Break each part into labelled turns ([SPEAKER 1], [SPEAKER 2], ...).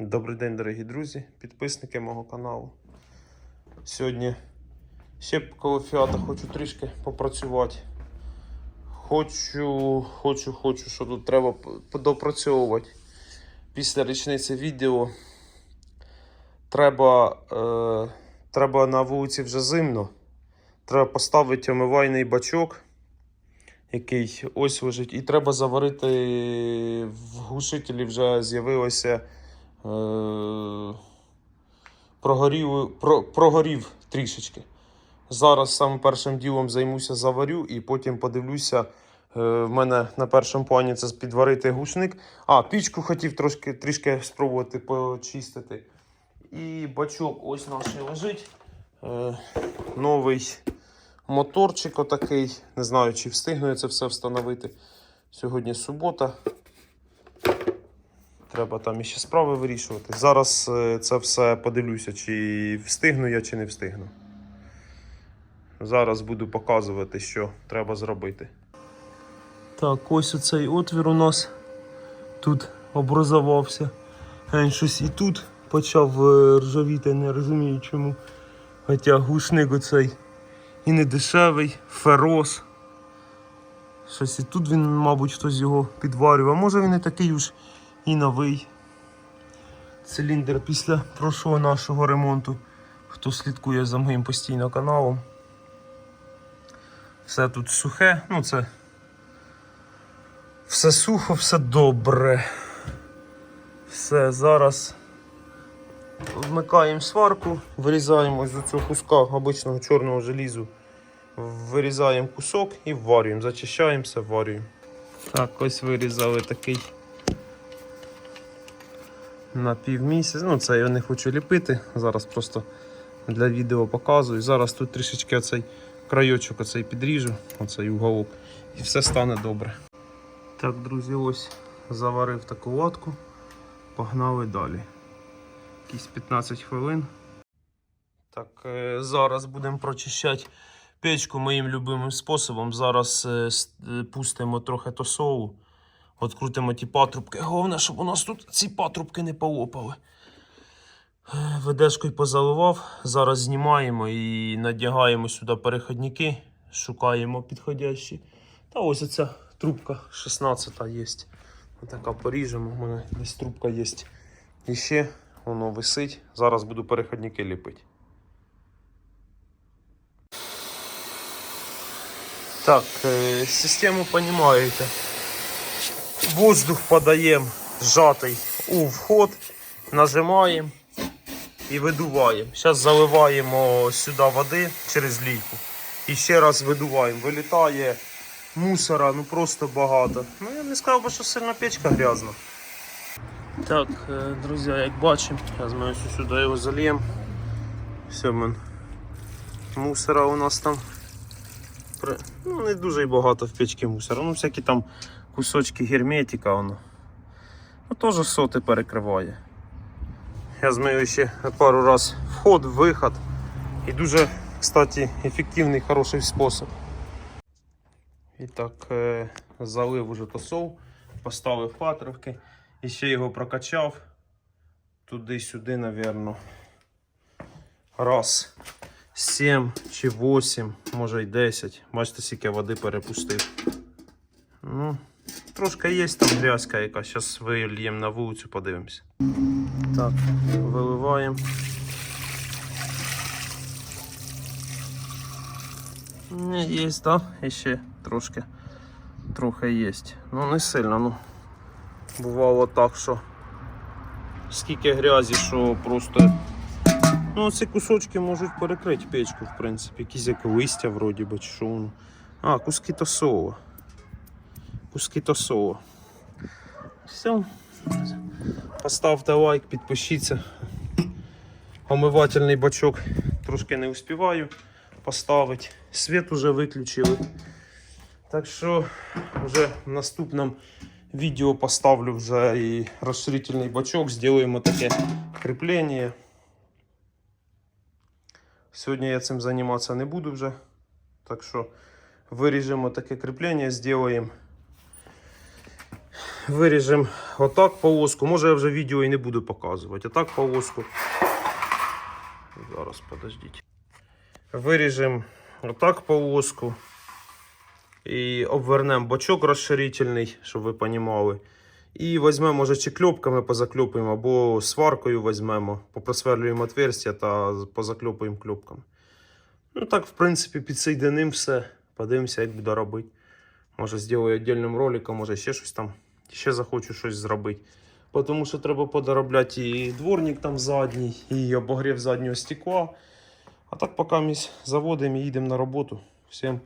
[SPEAKER 1] Добрий день, дорогі друзі, підписники мого каналу. Сьогодні ще коло фіата хочу трішки попрацювати. Хочу, хочу, хочу, що тут треба допрацьовувати. Після річниці відео треба, е, треба на вулиці вже зимно. Треба поставити омивайний бачок, який ось лежить, і треба заварити в глушителі вже з'явилося прогорів, про, прогорів трішечки. Зараз саме першим ділом займуся заварю і потім подивлюся. Е, в мене на першому плані це підварити глушник. А, пічку хотів трошки, трішки спробувати почистити. І бачок ось наш лежить. Е, новий моторчик отакий. Не знаю, чи встигну я це все встановити. Сьогодні субота. Треба там іще справи вирішувати. Зараз е, це все подивлюся, чи встигну я, чи не встигну. Зараз буду показувати, що треба зробити. Так, ось оцей отвір у нас тут образувався. Щось і тут почав е, ржавіти, не розумію чому. Хоча глушник оцей і не дешевий, ферос. Щось і тут він, мабуть, хтось його підварював. А може він і такий уж і новий. Циліндр після прошлого нашого ремонту. Хто слідкує за моїм постійно каналом. Все тут сухе, ну це. Все сухо, все добре. Все, зараз вмикаємо сварку, вирізаємо з цього куска обичного чорного желізу. Вирізаємо кусок і вварюємо, зачищаємо все, вварюємо. Так, ось вирізали такий на півмісяць. Ну, це я не хочу ліпити. Зараз просто для відео показую. Зараз тут трішечки оцей крайочок оцей підріжу, оцей уголок, і все стане добре. Так, друзі, ось заварив таку латку. Погнали далі. Якісь 15 хвилин. Так, е, зараз будемо прочищати печку моїм любимим способом. Зараз е, е, пустимо трохи тосолу. Открутимо ті патрубки. Головне, щоб у нас тут ці патрубки не полопали. Ведешкою позаливав. Зараз знімаємо і надягаємо сюди переходники. Шукаємо підходящі. Та ось оця трубка 16 є. Отака поріжемо. У мене десь трубка є. І ще воно висить. Зараз буду переходники ліпити. Так, е, систему понимаете. Воздух подаємо сжатий у вход, нажимаємо і видуваємо. Зараз заливаємо сюди води через лійку. І ще раз видуваємо. Вилітає мусора, ну просто багато. Ну я не сказав би, що сильно печка грязна. Так, е, друзі, як бачимо, зараз ми ось сюди його зальємо. Все, мен. Мусора у нас там ну, не дуже й багато в печці мусора. Ну, всякі там кусочки герметика воно. Ну, теж соти перекриває. Я змию ще пару раз вход, виход. І дуже, кстати, ефективний, хороший спосіб. І так, е, залив уже тосол, поставив патрубки і ще його прокачав. Туди-сюди, напевно. Раз. 7 чи 8, може й 10. Бачите, скільки води перепустив. Ну, трошки є там грязька яка. Зараз вильємо на вулицю, подивимося. Так, виливаємо. Є, так? Ще трошки. Трохи є. Ну не сильно, ну. Бувало так, що скільки грязі, що просто Ну, ці кусочки можуть перекрити печку, в принципі. Якісь як листя вроді би, чи що воно. А, куски тосова. Куски тосова. Все. Поставте лайк, підпишіться. Омивательний бачок трошки не успіваю поставити. Світ уже виключили. Так що вже в наступному відео поставлю вже і розширительний бачок, зробимо таке кріплення. Сьогодні я цим займатися не буду вже. Так що виріжемо таке кріплення, зробимо виріжемо отак полоску. Може я вже відео і не буду показувати. Отак полоску. Зараз подождіть. Виріжемо отак полоску. І обвернемо бочок розширительний, щоб ви розуміли. І візьмемо, може, чи кльопками позакльопуємо, або сваркою візьмемо, попросверлюємо отверстя та позакльопуємо кльопками. Ну так, в принципі, підсоєдинимо все. Подивимося, як буде робити. Може, зроблю віддільним роликом, може ще щось там. Ще захочу щось зробити. Тому що треба подоробляти і дворник там задній, і обогрів заднього стекла. А так, поки ми заводимо і їдемо на роботу. Всім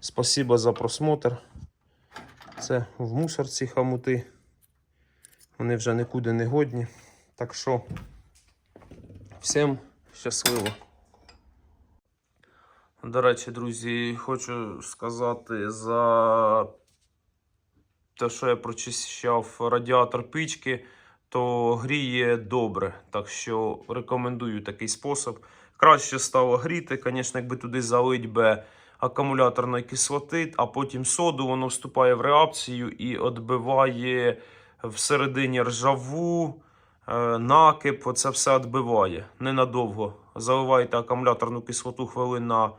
[SPEAKER 1] спасибо за просмотр. Це в мусорці хамути. Вони вже нікуди не годні. Так що всім щасливо. До речі, друзі, хочу сказати за те, що я прочищав радіатор пічки, то гріє добре. Так що рекомендую такий спосіб. Краще стало гріти, звісно, якби туди залить би акумуляторної кислоти, а потім соду, воно вступає в реакцію і відбиває всередині ржаву, е, накип, оце все відбиває ненадовго. Заливаєте акумуляторну кислоту хвилин на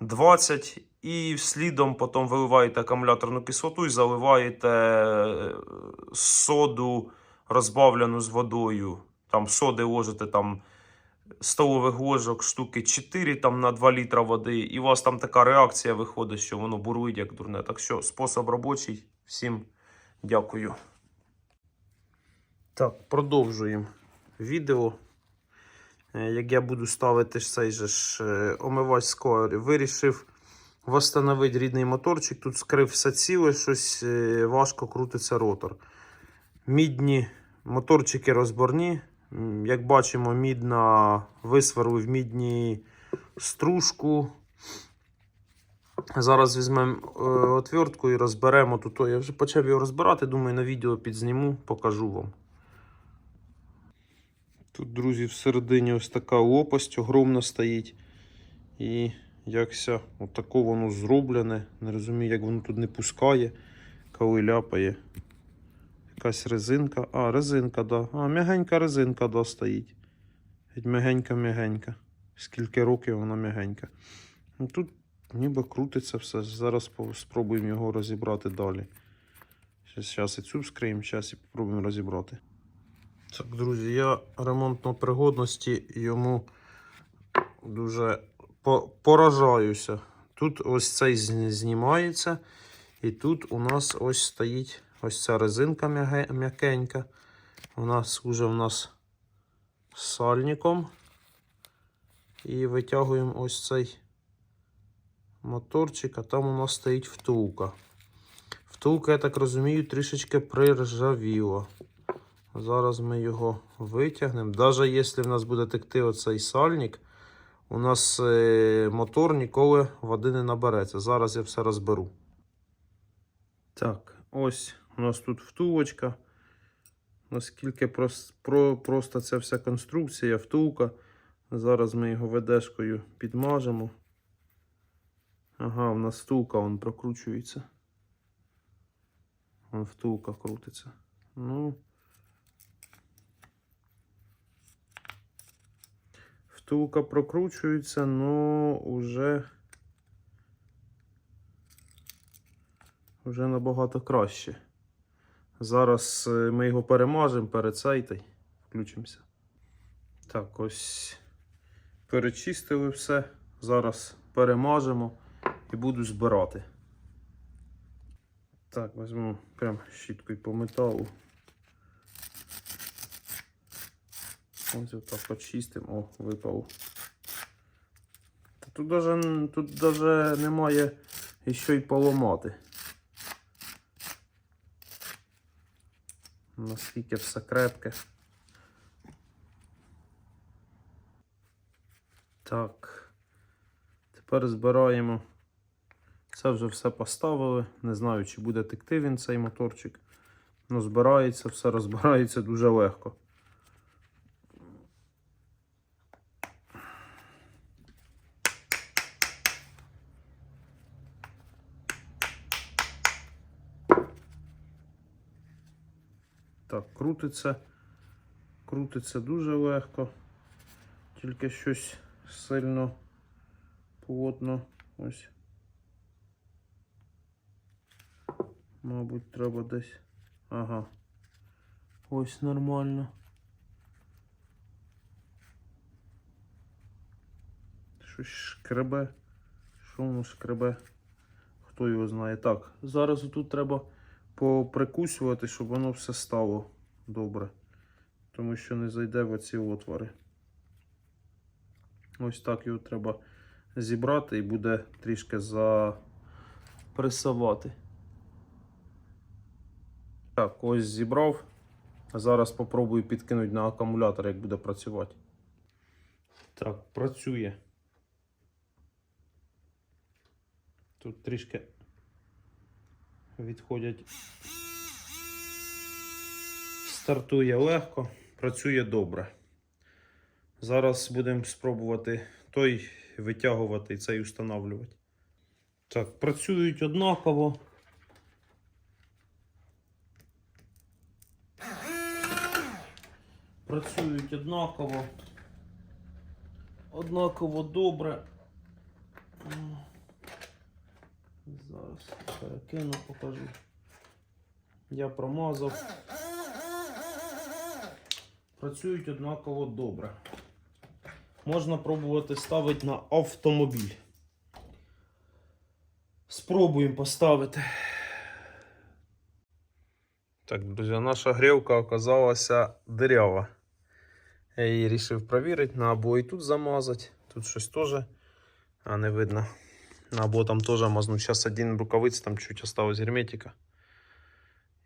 [SPEAKER 1] 20 і слідом потім виливаєте акумуляторну кислоту і заливаєте е, соду розбавлену з водою. Там соди ложите там столових ложок штуки 4 там на 2 літра води, і у вас там така реакція виходить, що воно бурує як дурне. Так що спосіб робочий. Всім дякую. Так, продовжуємо відео. Е, Як я буду ставити цей же ж е, омивач скоро, вирішив встановити рідний моторчик. Тут скрив все ціле, щось е, важко крутиться ротор. Мідні моторчики розборні. Як бачимо, мідна висверлив мідні стружку. Зараз візьмемо е, отвертку і розберемо тут. Я вже почав його розбирати, думаю, на відео підзніму, покажу вам. Тут, друзі, всередині ось така лопасть огромна стоїть. І якся отако воно зроблене. Не розумію, як воно тут не пускає, коли ляпає. Якась резинка. А, резинка, да. А, м'ягенька резинка, да, стоїть. М'ягенька-м'ягенька. Скільки років вона м'ягенька. Ну, тут ніби крутиться все. Зараз спробуємо його розібрати далі. Зараз і цю вскриємо, зараз і спробуємо розібрати. Так, друзі, я ремонтно пригодності йому дуже поражаюся. Тут ось цей знімається, і тут у нас ось стоїть ось ця резинка м'якенька. Вона служить у нас сальником. І витягуємо ось цей моторчик, а там у нас стоїть втулка. Втулка, я так розумію, трішечки приржавіла. Зараз ми його витягнемо. Навіть якщо в нас буде текти оцей сальник, у нас е, мотор ніколи води не набереться. Зараз я все розберу. Так, ось у нас тут втулочка. Наскільки прос, про, просто ця вся конструкція, втулка. Зараз ми його ведешкою підмажемо. Ага, у нас втулка он прокручується. Вон втулка крутиться. Ну. Втулка прокручується, но уже. Вже набагато краще. Зараз е, ми його перемажемо перед сайтом. Включимося. Так, ось перечистили все. Зараз перемажемо і буду збирати. Так, візьму прям щіткою по металу. Ось отак почистимо. О, випав. Тут даже, тут даже немає що й поламати. Наскільки все крепке. Так. Тепер збираємо. Це вже все поставили. Не знаю, чи буде текти він цей моторчик. Ну, збирається, все розбирається дуже легко. Крутиться. Крутиться дуже легко. Тільки щось сильно плотно. Ось. Мабуть, треба десь. Ага. Ось нормально. Щось шкребе. Що воно шкребе? Хто його знає. Так, зараз тут треба поприкусювати, щоб воно все стало добре. Тому що не зайде в оці отвори. Ось так його треба зібрати і буде трішки запресувати. Так, ось зібрав. Зараз спробую підкинути на акумулятор, як буде працювати. Так, працює. Тут трішки відходять. Стартує легко, працює добре. Зараз будемо спробувати той витягувати цей встановлювати. Так, працюють однаково. Працюють однаково. Однаково добре. Зараз перекину, покажу. Я промазав. Працюють однаково добре. Можна пробувати ставити на автомобіль. Спробуємо поставити. Так, друзі, наша грілка оказалася дирява. Я її вирішив перевірити, на і тут замазати. Тут щось теж, не видно. Або там теж мазну. Зараз один рукавиць, там чуть осталось герметика.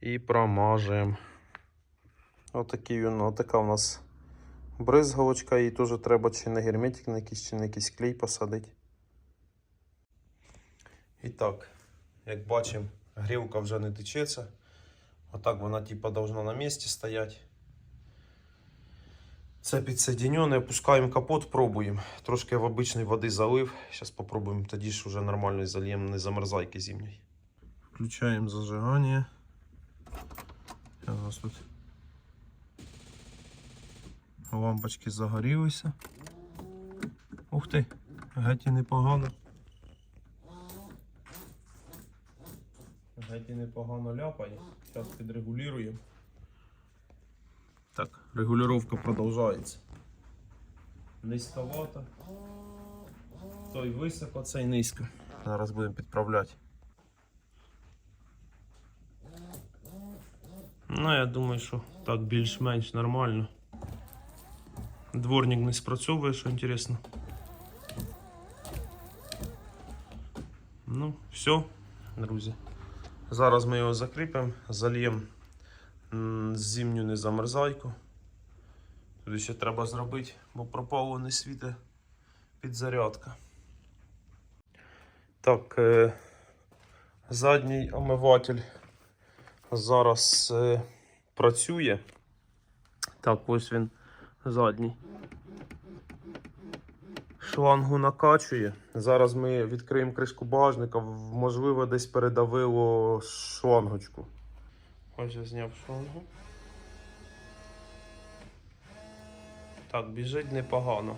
[SPEAKER 1] І промажем. Отакий він, отака у нас бризгалочка, її теж треба чи на герметик на якийсь, чи на якийсь клей посадити. І так, як бачимо, грілка вже не течеться. Отак вона типа должна на місці стояти. Це підсоединене, опускаємо капот, пробуємо. Трошки в обичної води залив. Зараз спробуємо тоді ж вже нормально зальємо не замерзайки зимньої. Включаємо зажигання. Нас тут лампочки загорілися. Ух ти, геть і непогано. Геть і непогано ляпає. Зараз підрегулюємо. Регулювання продовжується. Низьковато. Той високо, цей низько. Зараз будемо підправляти. Ну, я думаю, що так більш-менш нормально. Дворник не спрацьовує, що інтересно. Ну, все, друзі. Зараз ми його закріпимо, зальємо зимню незамерзайку. Тут ще треба зробити, бо пропало не світе підзарядка. Так, е, задній омиватель зараз е, працює. Так, ось він задній. Шлангу накачує. Зараз ми відкриємо кришку багажника. Можливо, десь передавило шлангочку. Ось я зняв шлангу. Так, біжить непогано.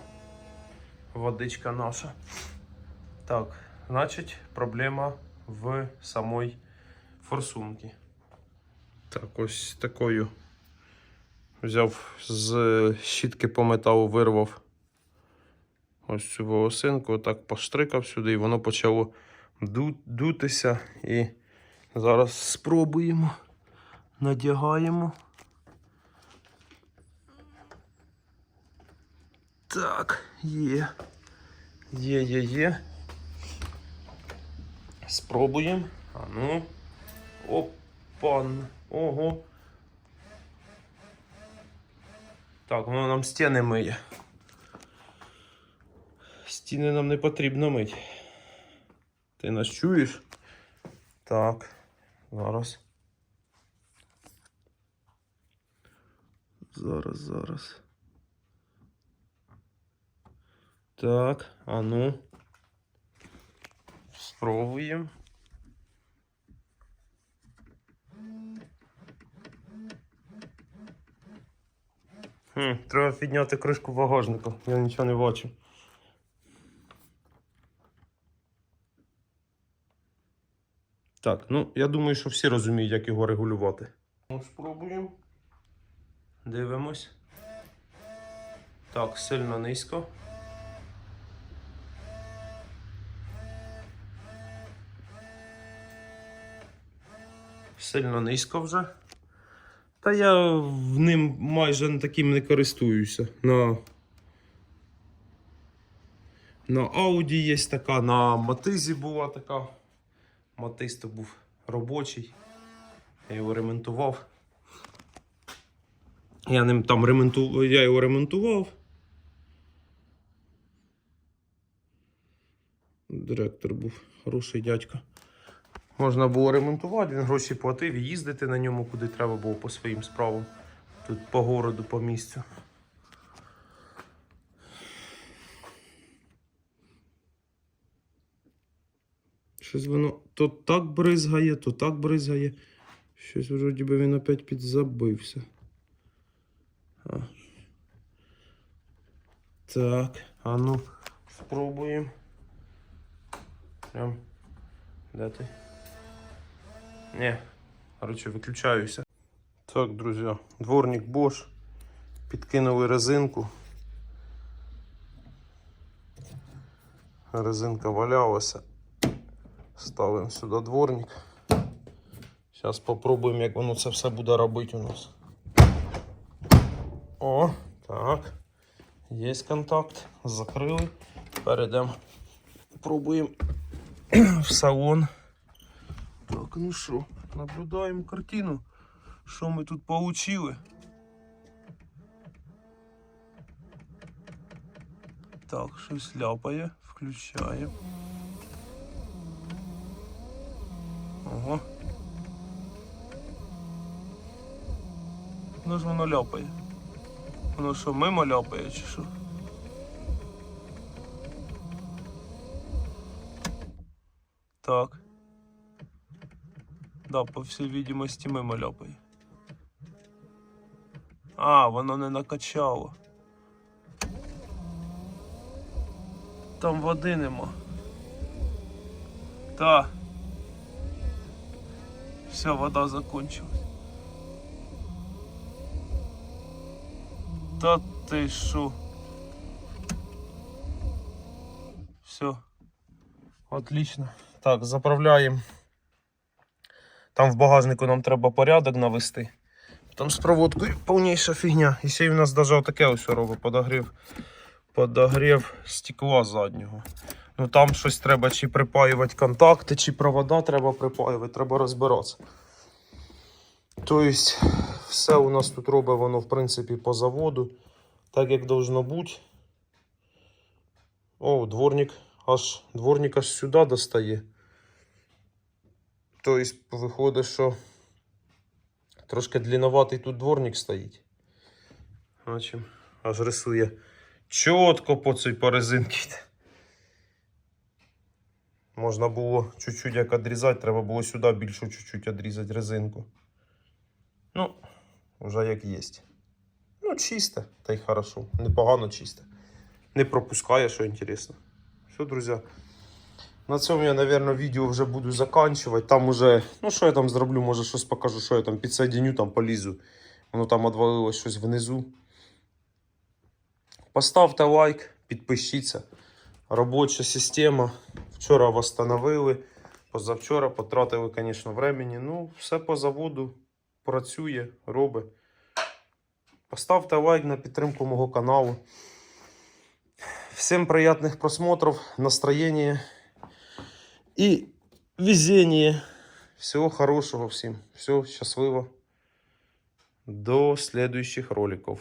[SPEAKER 1] Водичка наша. Так, значить, проблема в самой форсунці. Так, ось такою. Взяв з щітки по металу, вирвав ось цю волосинку, отак поштрикав сюди, і воно почало дутися. І зараз спробуємо. Надягаємо. Так, є. Є, є, є. Спробуємо. А ну. Опан. Ого. Так, воно нам стіни миє. Стіни нам не потрібно мити. Ти нас чуєш? Так, зараз. Зараз, зараз. Так, а ну. Спробуємо. Хм, треба підняти кришку багажника. Я нічого не бачу. Так, ну я думаю, що всі розуміють, як його регулювати. Ну, спробуємо. Дивимось. Так, сильно низько. Сильно низько вже. Та я в ним майже таким не користуюся. На, на Audi є така, на Матизі була така. Матиз то був робочий. Я його ремонтував. Я ним там ремонтував, я його ремонтував. Директор був хороший дядько. Можна було ремонтувати, він гроші платив і їздити на ньому, куди треба було по своїм справам. Тут по городу, по місцю. Щось воно то так бризгає, то так бризгає. Щось вроді би він опять підзабився. А. Так, а ну, спробуємо. Прям. Де ти? Не, короче, виключаюся. Так, друзі, дворник Bosch. Підкинули резинку. Резинка валялася. Ставимо сюди дворник. Зараз спробуємо, як воно це все буде робити у нас. О, так. Є контакт. Закрили. Перейдемо. Пробуємо в салон. Так, ну що, наблюдаємо картину. Що ми тут получили? Так, щось ляпає, включаємо. Ого. Ну ж воно ляпає. Воно що, мимо ляпає чи що? Так. Да, по всій видимості мимо. А, воно не накачало. Там води нема. Та. Все, вода закончилась. Та ти що? Все. Отлично. Так, заправляємо. Там в багажнику нам треба порядок навести. Там з проводкою повніша фігня. І ще й у нас навіть таке ось робить подогрів. Подогрів стекла заднього. Ну там щось треба чи припаювати контакти, чи провода треба припаювати, треба розбиратися. Тобто, все у нас тут робить воно, в принципі, по заводу, так як должно бути. О, дворник аж дворник аж сюди достає. Тобто, виходить, що трошки длинноватий тут дворник стоїть. Бачимо, аж рисує чітко по цій по резинці. Можна було чуть-чуть як відрізати, треба було сюди більше чуть-чуть відрізати резинку. Ну, вже як є. Ну, чисте, та й хорошо. Непогано чисте. Не пропускає, що інтересно. Все, друзі. На цьому я, мабуть, відео вже буду заканчувати. Там уже, ну що я там зроблю, може щось покажу, що я там підсоединю, там полізу. Воно там відвалилось щось внизу. Поставте лайк, підпишіться. Робоча система. Вчора восстановили. Позавчора потратили, звісно, времени. Ну, все по заводу працює, робить. Поставте лайк на підтримку мого каналу. Всем приятных просмотров, настроения и везение. Всего хорошего всем. Все, счастливо. До следующих роликов.